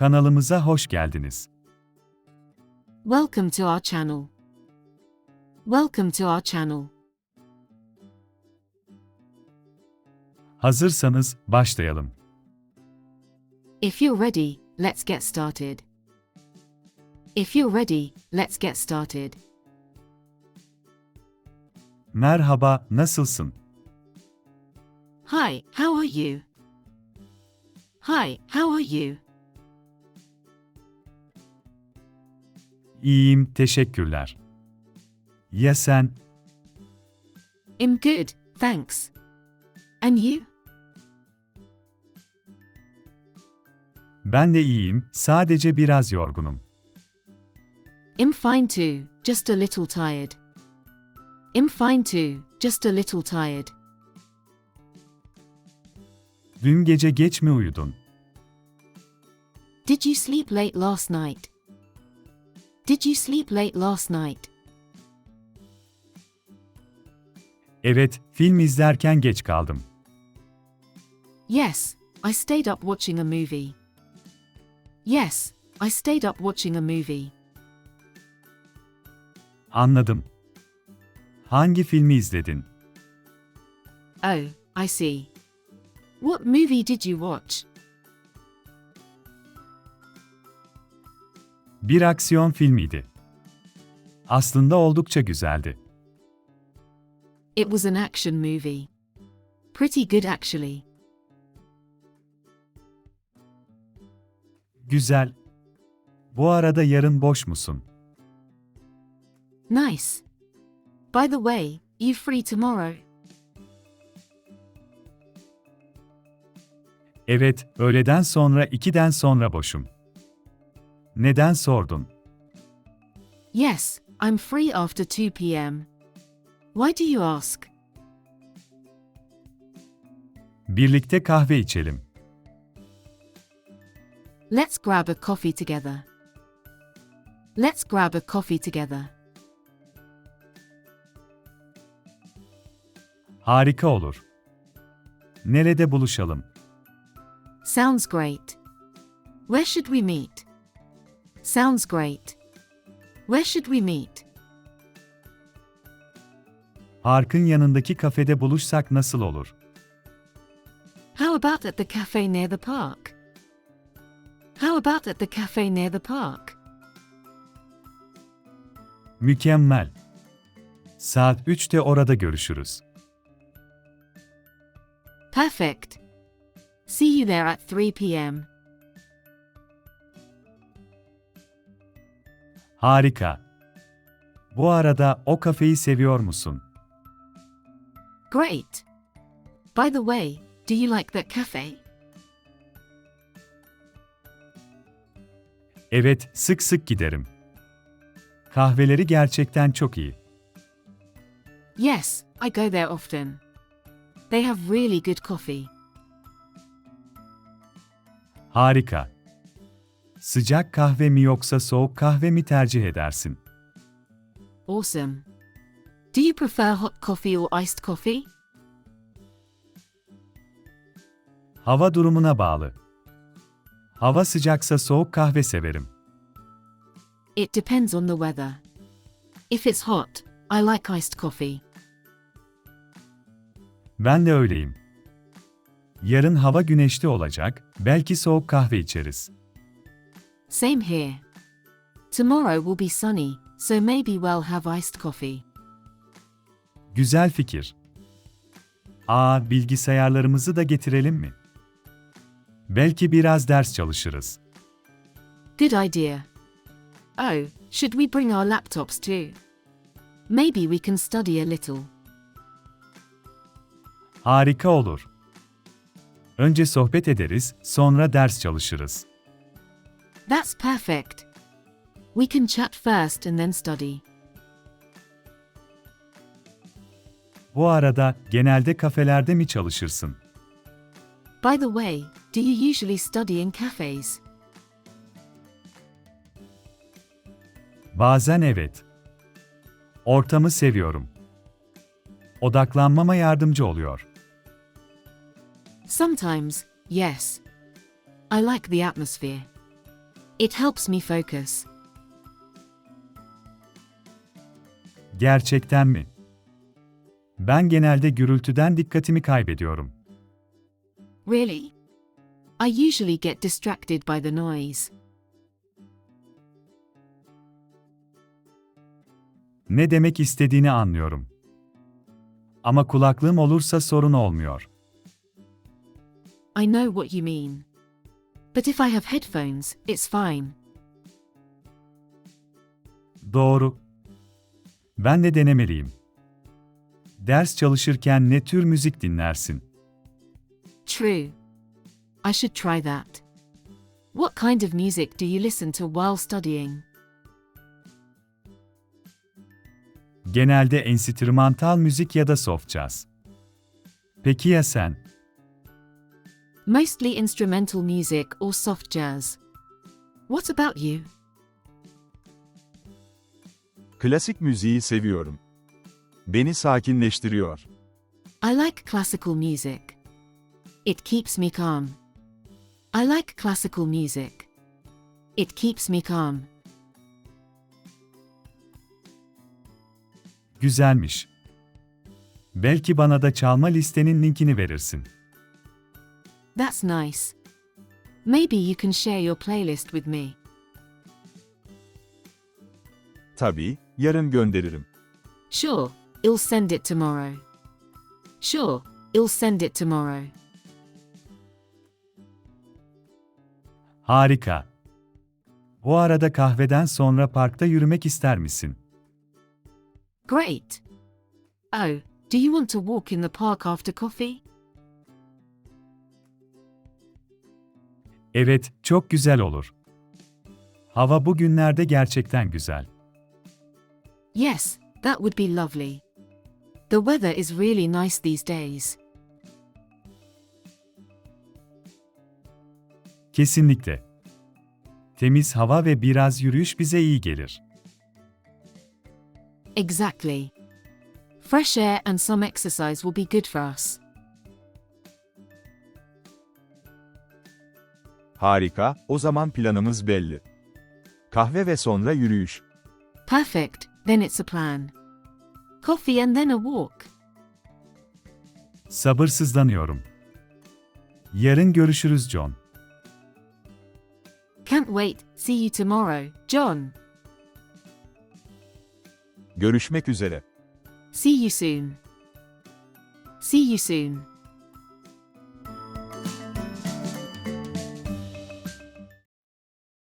Kanalımıza hoş geldiniz. Welcome to our channel. Welcome to our channel. Hazırsanız başlayalım. If you're ready, let's get started. If you're ready, let's get started. Merhaba, nasılsın? Hi, how are you? Hi, how are you? İyiyim, teşekkürler. Ya sen? I'm good, thanks. And you? Ben de iyiyim, sadece biraz yorgunum. I'm fine too, just a little tired. I'm fine too, just a little tired. Dün gece geç mi uyudun? Did you sleep late last night? Did you sleep late last night? Evet, film izlerken geç kaldım. Yes, I stayed up watching a movie. Yes, I stayed up watching a movie. Anladım. Hangi filmi izledin? Oh, I see. What movie did you watch? Bir aksiyon filmiydi. Aslında oldukça güzeldi. It was an action movie. Pretty good actually. Güzel. Bu arada yarın boş musun? Nice. By the way, you free tomorrow? Evet, öğleden sonra 2'den sonra boşum. Neden sordun? Yes, I'm free after 2 p.m. Why do you ask? Birlikte kahve içelim. Let's grab a coffee together. Let's grab a coffee together. Harika olur. Nerede buluşalım? Sounds great. Where should we meet? Sounds great. Where should we meet? Parkın yanındaki kafede buluşsak nasıl olur? How about at the cafe near the park? How about at the cafe near the park? Mükemmel. Saat 3'te orada görüşürüz. Perfect. See you there at 3 p.m. Harika. Bu arada o kafeyi seviyor musun? Great. By the way, do you like that cafe? Evet, sık sık giderim. Kahveleri gerçekten çok iyi. Yes, I go there often. They have really good coffee. Harika. Sıcak kahve mi yoksa soğuk kahve mi tercih edersin? Awesome. Do you prefer hot coffee or iced coffee? Hava durumuna bağlı. Hava sıcaksa soğuk kahve severim. It depends on the weather. If it's hot, I like iced coffee. Ben de öyleyim. Yarın hava güneşli olacak, belki soğuk kahve içeriz. Same here. Tomorrow will be sunny, so maybe we'll have iced coffee. Güzel fikir. Aa, bilgisayarlarımızı da getirelim mi? Belki biraz ders çalışırız. Good idea. Oh, should we bring our laptops too? Maybe we can study a little. Harika olur. Önce sohbet ederiz, sonra ders çalışırız. That's perfect. We can chat first and then study. Bu arada genelde kafelerde mi çalışırsın? By the way, do you usually study in cafes? Bazen evet. Ortamı seviyorum. Odaklanmama yardımcı oluyor. Sometimes, yes. I like the atmosphere. It helps me focus. Gerçekten mi? Ben genelde gürültüden dikkatimi kaybediyorum. Really? I usually get distracted by the noise. Ne demek istediğini anlıyorum. Ama kulaklığım olursa sorun olmuyor. I know what you mean. But if I have headphones, it's fine. Doğru. Ben de denemeliyim. Ders çalışırken ne tür müzik dinlersin? True. I should try that. What kind of music do you listen to while studying? Genelde enstrümantal müzik ya da soft jazz. Peki ya sen? Mostly instrumental music or soft jazz. What about you? Klasik müziği seviyorum. Beni sakinleştiriyor. I like classical music. It keeps me calm. I like classical music. It keeps me calm. Güzelmiş. Belki bana da çalma listenin linkini verirsin. That's nice. Maybe you can share your playlist with me. Tabii, yarın gönderirim. Sure, I'll send it tomorrow. Sure, I'll send it tomorrow. Harika. Bu arada kahveden sonra parkta yürümek ister misin? Great. Oh, do you want to walk in the park after coffee? Evet, çok güzel olur. Hava bugünlerde gerçekten güzel. Yes, that would be lovely. The weather is really nice these days. Kesinlikle. Temiz hava ve biraz yürüyüş bize iyi gelir. Exactly. Fresh air and some exercise will be good for us. Harika, o zaman planımız belli. Kahve ve sonra yürüyüş. Perfect, then it's a plan. Coffee and then a walk. Sabırsızlanıyorum. Yarın görüşürüz John. Can't wait, see you tomorrow, John. Görüşmek üzere. See you soon. See you soon.